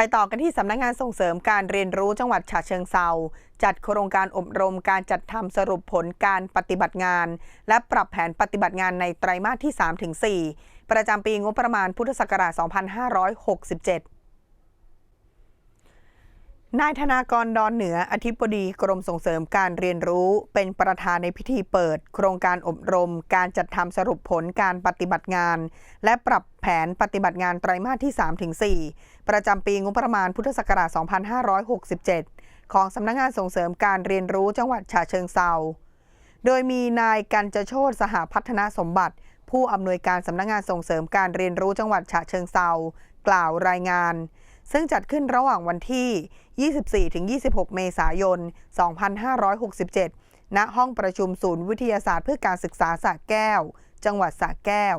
ไปต่อกันที่สำนักงานส่งเสริมการเรียนรู้จังหวัดฉะเชิงเซาจัดโครงการอบรมการจัดทำสรุปผลการปฏิบัติงาน และปรับแผนปฏิบัติงานในไตรมาสที่ 3-4 ประจำปีงบประมาณพุทธศักราช 2567 นายธนากรดอนเหนืออธิบดีกรมส่งเสริมการเรียนรู้ เป็นประธานในพิธีเปิด โครงการอบรม การจัดทำสรุปผลการปฏิบัติงาน และปรับแผนปฏิบัติงานไตรมาสที่ 3-4 ประจำปีงบประมาณพุทธศักราช 2567 ของสำนักงงานส่งเสริมการเรียนรู้จังหวัดฉะเชิงเซาโดยมีนายกันจโชตสหพัฒนาสมบัติ ผู้อำนวยการสำนักงงานส่งเสริมการเรียนรู้จังหวัดฉะเชิงเซากล่าวรายงาน ซึ่งจัดขึ้นระหว่างวันที่ 24-26 เมษายน 2567 ณ ห้องประชุมศูนย์วิทยาศาสตร์เพื่อการศึกษาสระแก้ว จังหวัดสระแก้ว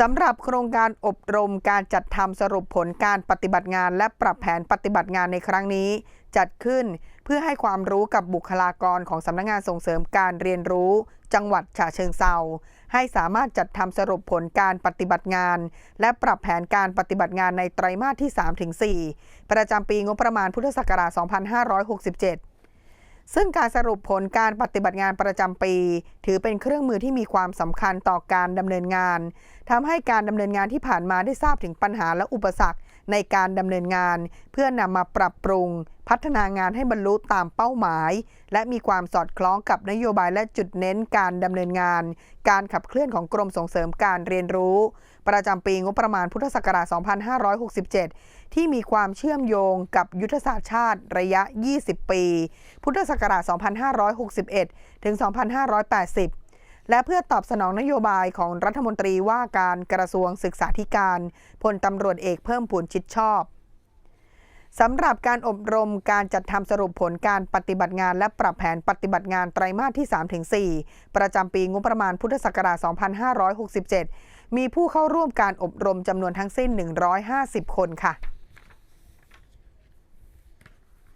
สำหรับโครงการอบรมการจัดทำสรุปผลการปฏิบัติงาน และปรับแผนปฏิบัติงานในครั้งนี้ จัดขึ้นเพื่อให้ความรู้กับบุคลากรของสำนักงงานส่งเสริมการเรียนรู้ จังหวัดฉะเชิงเซา ให้สามารถจัดทำสรุปผลการปฏิบัติงาน และปรับแผนการปฏิบัติงานในไตรมาสที่ 3-4 ประจำปีงบประมาณพุทธศักราช 2567ซึ่งการสรุปผลการปฏิบัติงานประจำปี ถือเป็นเครื่องมือที่มีความสำคัญต่อการดำเนินงานทำให้การดำเนินงานที่ผ่านมาได้ทราบถึงปัญหาและอุปสรรค ในการดำเนินงาน เพื่อนำมาปรับปรุง พัฒนางานให้บรรลุตามเป้าหมาย และมีความสอดคล้องกับนโยบายและจุดเน้นการดำเนินงาน การขับเคลื่อนของกรมส่งเสริมการเรียนรู้ ประจำปีงบประมาณพุทธศักราช 2567 ที่มีความเชื่อมโยงกับยุทธศาสตร์ชาติระยะ 20 ปี พุทธศักราช 2561 ถึง 2580 และเพื่อตอบสนองนโยบายของรัฐมนตรีว่าการกระทรวงศึกษาธิการพลตำรวจเอกเพิ่มพูนชิดชอบสำหรับการอบรมการจัดทำสรุปผลการปฏิบัติงานและปรับแผนปฏิบัติงานไตรมาสที่ 3-4 ประจำปีงบประมาณพุทธศักราช 2567 มีผู้เข้าร่วมการอบรมจำนวนทั้งสิ้น 150 คนค่ะ